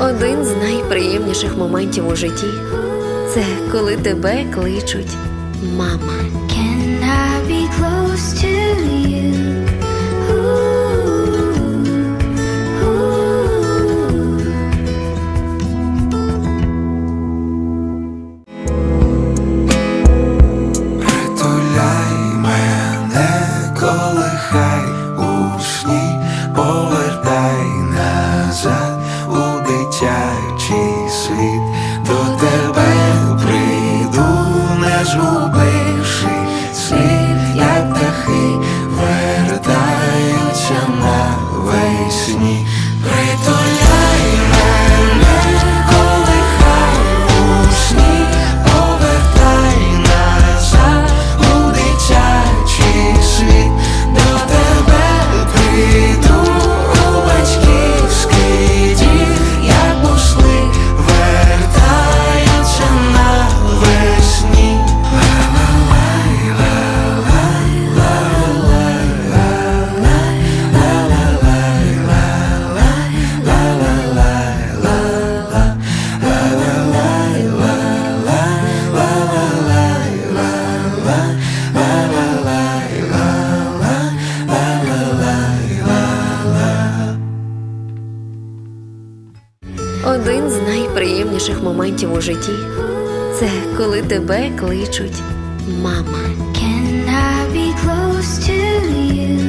Один з найприємніших моментів у житті це коли тебе кличуть мама. Can I be close to you? cheese sweet. Один з найприємніших моментів у житті це коли тебе кличуть мама. Can I be close to you?